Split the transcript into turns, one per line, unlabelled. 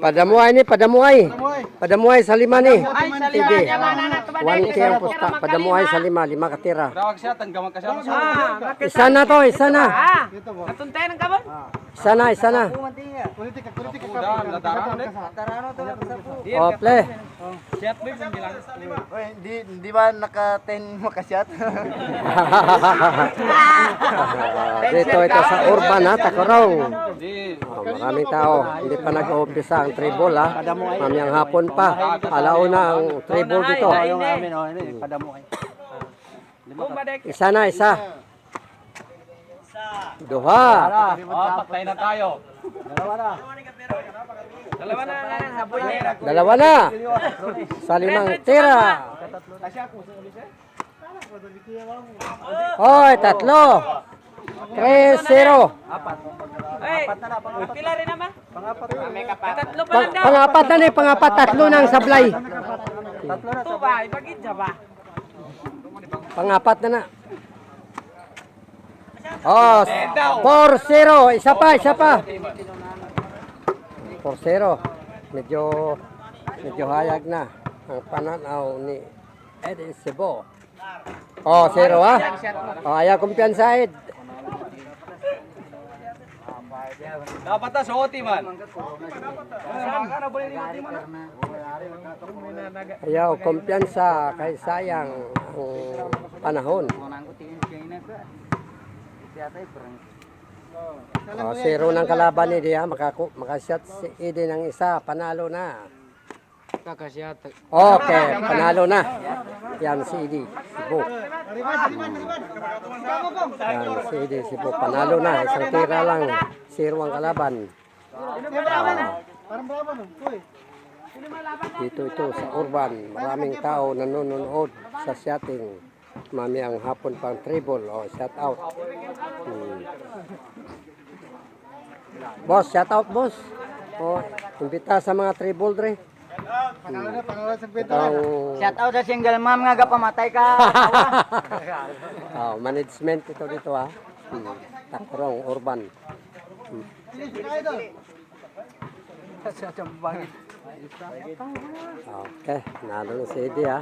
Padamuay ni, padamuay. Padamuay sa lima ni. Sige.
lima niya mana na to ba?
1K ang pusta. Padamuay sa lima, lima katira.
Ah.
Isa na to, isa na.
Ah, natuntay ng kabon?
Isa na, isa na.
Politika, politika ka. Ladaran ulit.
O, play.
Hindi hindi ba naka 10 makasyat?
Dito ito sa urban ha, Tacorong. Maraming tao. Hindi pa nag-uumpisa ang tribol ha. Mamayang hapon pa. Alauna ang tribol dito. Isa na, isa. Duha.
Oh, patay na tayo.
Dalawa na.
Dalawa na.
Dalawa na. Sa limang tira. Hoy, tatlo. 3-0.
Ay, pila rin naman? Pangapat. May kapat. Tatlo pa lang daw.
pangapat na ni, pangapat, tatlo na ang sablay.
Ito ba? Ipagid siya ba?
Pangapat na na. Oh, 4-0. Isa pa, isa pa. 4-0. Medyo, medyo hayag na ang pananaw ni Eddie Cebu. Oh, 0 ha. Oh, ayaw kumpiyansa Ed.
Dapat na suoti man.
Ayaw kumpiyansa kay sayang ang panahon. Oh, zero ng kalaban ni Dia, makaku si Eden ng isa, panalo na. Okay, panalo na. Yan si Edi, Cebu. Yan si Edi, Cebu, panalo na. Isang tira lang, zero ang kalaban. Dito ito sa urban, maraming tao nanonood sa shouting. Mami ang hapon pang treble, oh, shout out. Hmm. Boss, shout out boss. Oh, imbita sa mga treble dre. Itong
Shout out sa single mom nga gapamatay ka.
oh, management ito dito ha. Hmm. Takrong urban. Okay, nalo na si Eddie ha.